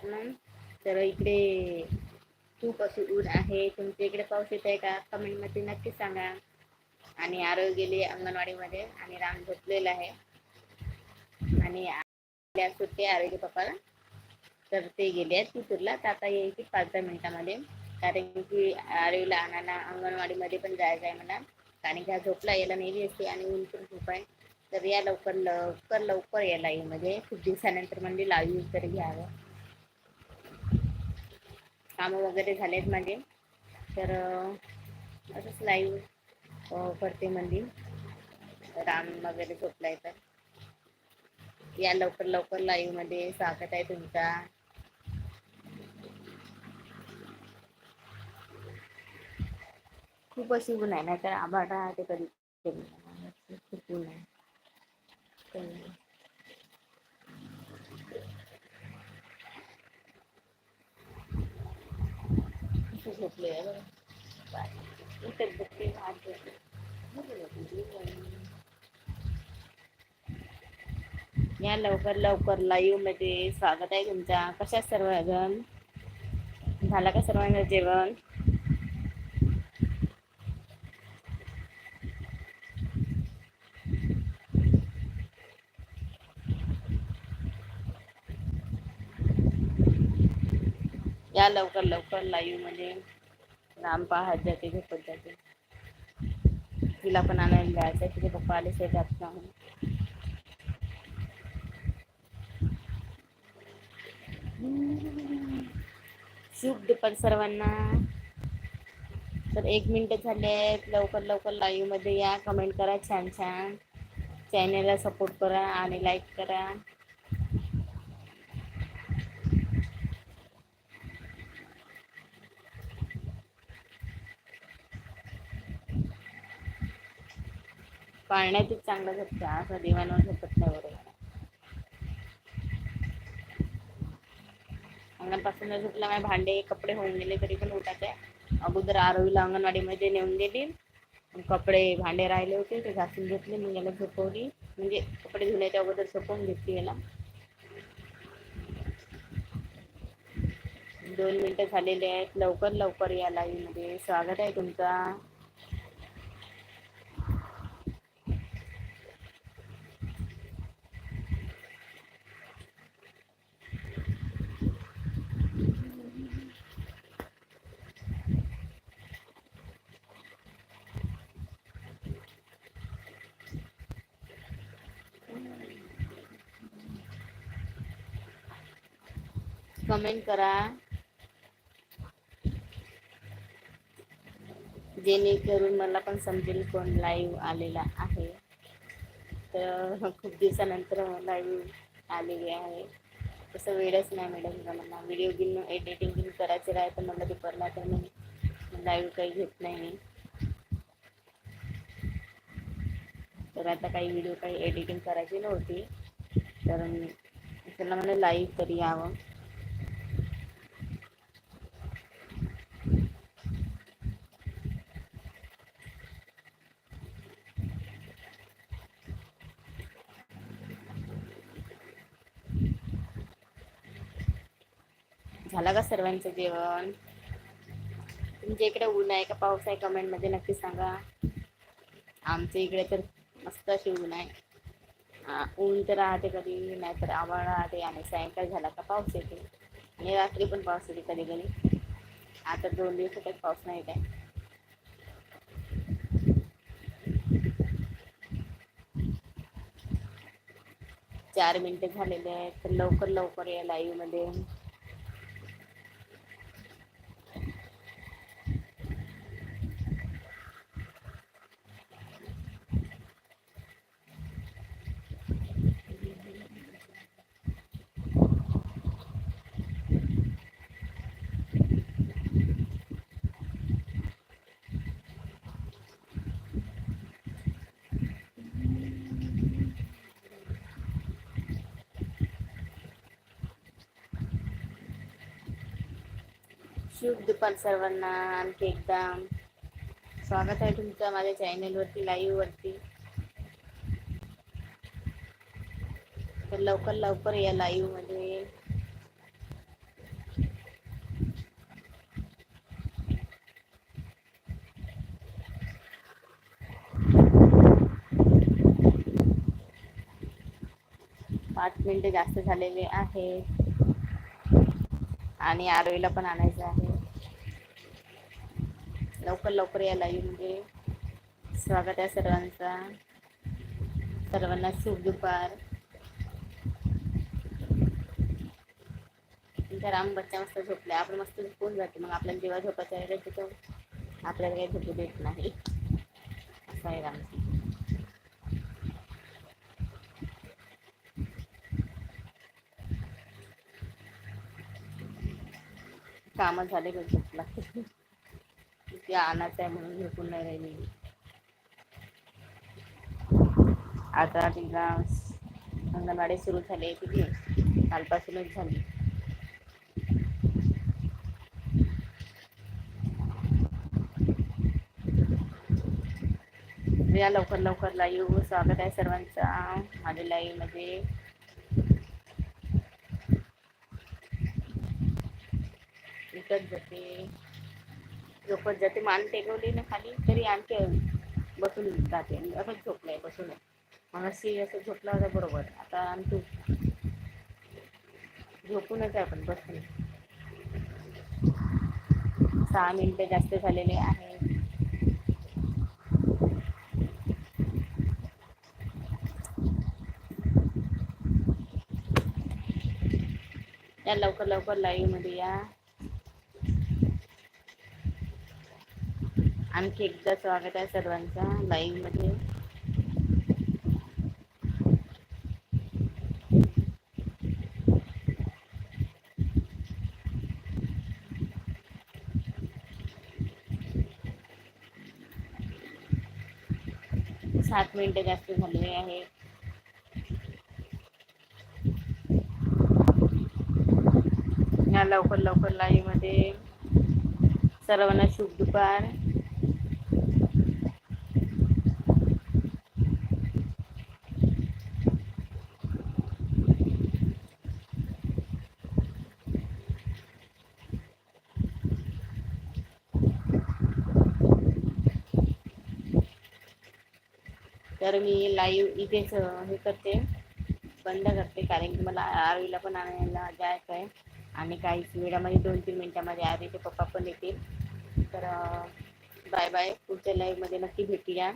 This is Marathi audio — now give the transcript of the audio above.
कोकण तर इकडे खूप अशी ऊन आहे तुमच्या इकडे पाऊस येत आहे का कमेंटमध्ये नक्की सांगा. आणि आरोग्य गेली अंगणवाडीमध्ये आणि राम झोपलेला आहे. आणि आपल्या सुट्टी आरोग्य पप्पाला. तर ते गेले आहेत तिथूरला तर आता येईल की पाच दहा मिनिटामध्ये. कारण की आरोग्यला आणायला अंगणवाडीमध्ये पण जायचं आहे मला कारण की हा झोपला यायला नेली असते आणि ऊन पण खूप आहे. तर या लवकर लवकर लवकर यायला लाईव्ह म्हणजे खूप दिवसानंतर म्हणजे लाईव्ह तरी घ्यावं. कामं वगैरे झालेत माझे. तर असंच लाईव्ह करते म्हणजे राम वगैरे झोपलाय तर. या लवकर लवकर लाईव्हमध्ये स्वागत आहे तुमचा. खूप अशी ऊन आहे नाहीतर आभाळ राहते कधी. कधी खूप ऊन आहे झोपले आहे बघा. बाय. बघते, हात या लवकर लवकर लाईव्हमध्ये स्वागत आहे तुमच्या कशा सर्वजण झाला का सर्वांचं जेवण या लवकर लवकर लाईव्हमध्ये. राम पाहत जाते झोपत जाते. तिला पण आणायला जायचं तिचे पप्पा आले ते जात नाही. शुभ दुपार सर्वांना. तर एक मिनिट झाले आहेत. लवकर लवकर लाईव्हमध्ये या. कमेंट करा छान छान. चॅनेलला सपोर्ट करा आणि लाईक करा. पाळण्यातच चांगलं झोपतं असं दिवाणवर झोपत नाही बरोबर अंगणपासून झोपला माझे भांडे कपडे होऊन गेले तरी पण उठायचे. अगोदर आरवीला अंगणवाडीमध्ये नेऊन दिली कपडे भांडे राहिले होते ते घासून घेतले. मग याला झोपवली. म्हणजे कपडे धुण्याच्या अगोदर झोपवून घेतली याला. दोन मिनिटं झालेले आहेत. लवकर लवकर या लाईनमध्ये. स्वागत आहे तुमचा. कमेंट करा. जेणेकरून मला पण समजेल कोण लाईव्ह आलेला आहे. तर खूप दिवसानंतर लाईव्ह आलेली आहे. तसं वेळच नाही मॅडम का मला व्हिडिओ बिन एडिटिंग बिन करायचं राहे तर मला दुपारला तर मग लाईव्ह काही घेत नाही. तर आता काही व्हिडिओ काही एडिटिंग करायची नव्हती. तर मी त्याला मला लाईव्ह तरी यावं. झालं का सर्वांचं जेवण? तुमच्या इकडे ऊन आहे का? पाऊस आहे? कमेंटमध्ये नक्की सांगा. आमच्या इकडे तर मस्त अशी ऊन आहे. ऊन तर राहते कधी नाहीतर आवाळ राहते आणि सायंकाळ झाला का पाऊस येते. आणि रात्री पण पाऊस येते कधी कधी. आता दोन दिवस काही पाऊस नाही काय चार मिनिटं झालेले आहेत. तर लवकर लवकर या लाईव्ह शुभ सर्वांना. आणखी एकदा स्वागत आहे तुमचं माझ्या चॅनेलवरती लाईव्हवरती तर लवकर लवकर या लाईवमध्ये पाच मिनटं जास्त झालेले आहेत. आणि आरवीला पण आणायचं आहे. लवकर लवकर या येऊन मध्ये म्हणजे. स्वागत आहे सर्वांचा. सर्वांना शुभ दुपार. राम बच्चा मस्त झोपल्या. आपण मस्त झोपून जाते. मग आपल्याला जेव्हा झोपायचं आहे तिथं आपल्याला काही झोपू देत नाही. असं आहे राम कामं झाले का झोपला. ते आणायचं आहे म्हणून झोपून नाही राहिली आता तिला अंगणवाडी सुरू झाली आहे तिथे कालपासूनच झाली. या लवकर लवकर लाईव्ह स्वागत आहे सर्वांचा. माझ्या लाईव्हमध्ये विकत जाते झोपत जाते. मान टेकवली ना खाली तरी आणखी बसून जाते. आणि असंच झोपलाय बसून. मला सी असं झोपला होता बरोबर. आता आणतो झोपूनच आहे आपण बसून. सहा मिनिटं जास्त झालेले आहे. या लवकर लवकर लाईव्हमध्ये या. आणखी एकदा स्वागत आहे सर्वांचा लाईव्हमध्ये सात मिनिटं जास्त झालेले आहे. या लवकर लवकर लाईव्हमध्ये सर्वांना शुभ दुपार. तर मी लाईव्ह इथेच हे करते. बंद करते कारण की मला आरवीला पण आणायला जायचं आहे. आणि काहीच वेळामध्ये दोन तीन मिनटामध्ये आरवीचे पप्पा पण येतील. तर बाय बाय पुढच्या लाईव्हमध्ये नक्की भेटूया.